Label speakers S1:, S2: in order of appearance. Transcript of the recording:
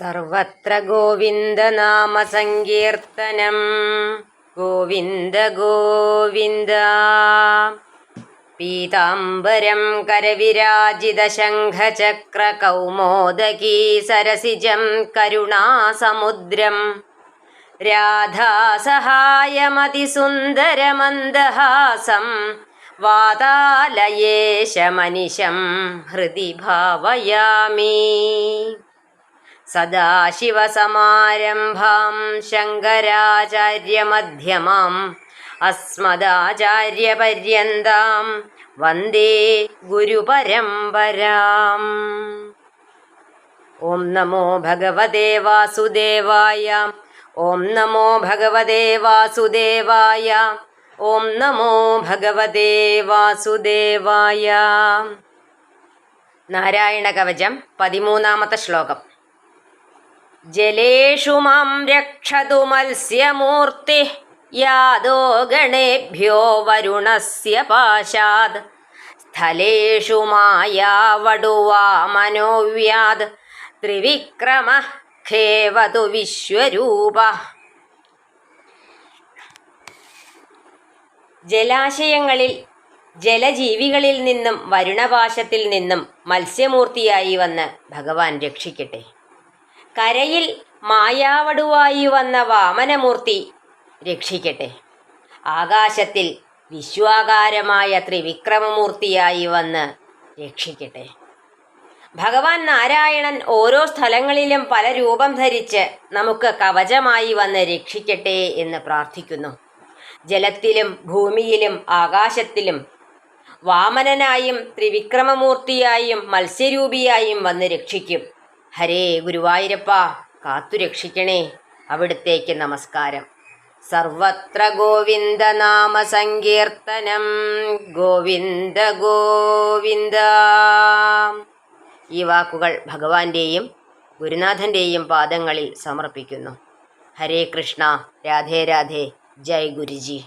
S1: സർവത്ര ഗോവിന്ദനാമസങ്കീർത്തനം. ഗോവിന്ദ ഗോവിന്ദ. പീതാംബരം കരവിരാജിതശംഖചക്രകൗമോദകീ സരസിജം കരുണാസമുദ്രം. രാധാസഹായമതിസുന്ദരമന്ദഹാസം വാതാലയേശമനിശം ഹൃദി ഭാവയാമി. സദാശിവസമാരംഭാം ശങ്കരാചാര്യമധ്യമാം അസ്മദാചാര്യപര്യന്താം വന്ദേ ഗുരുപരമ്പരാം. ഓം നമോ ഭഗവതേ വാസുദേവായ ഓം നമോ ഭഗവതേ വാസുദേവായ ഓം നമോ ഭഗവതേ വാസുദേവായ. നാരായണ കവചം പതിമൂന്നാമത്തെ ശ്ലോകം. ജലേഷു മാം രക്ഷതു മത്സ്യമൂർത്തി. യാദോ ഗണേഭ്യോ വരുണസ്യ പാശാത് സ്ഥലേഷു മായാവടുവാമനോവ്യാത് ത്രിവിക്രമ ഖേവതു വിശ്വരൂപ. ജലാശയങ്ങളിൽ ജലജീവികളിൽ നിന്നും വരുണപാശത്തിൽ നിന്നും മത്സ്യമൂർത്തിയായി വന്ന് ഭഗവാൻ രക്ഷിക്കട്ടെ. കരയിൽ മായാവടുവായി വന്ന വാമനമൂർത്തി. രക്ഷിക്കട്ടെ. ആകാശത്തിൽ വിശ്വാകാരമായ ത്രിവിക്രമമൂർത്തിയായി വന്ന് രക്ഷിക്കട്ടെ. ഭഗവാൻ നാരായണൻ ഓരോ സ്ഥലങ്ങളിലും പല രൂപം ധരിച്ച് നമുക്ക് കവചമായി വന്ന് രക്ഷിക്കട്ടെ എന്ന് പ്രാർത്ഥിക്കുന്നു. ജലത്തിലും ഭൂമിയിലും ആകാശത്തിലും വാമനനായും ത്രിവിക്രമമൂർത്തിയായും മത്സ്യരൂപിയായും വന്ന് രക്ഷിക്കും. ഹരേ ഗുരുവായൂരപ്പ കാത്തു രക്ഷിക്കണേ അവിടുത്തേക്ക് നമസ്കാരം. സർവത്ര ഗോവിന്ദ നാമ സങ്കീർത്തനം. ഗോവിന്ദ ഗോവിന്ദ. ഈ വാക്കുകൾ ഭഗവാന്റെയും ഗുരുനാഥന്റെയും പാദങ്ങളിൽ സമർപ്പിക്കുന്നു. ഹരേ കൃഷ്ണ രാധേ രാധേ ജയ് ഗുരുജി.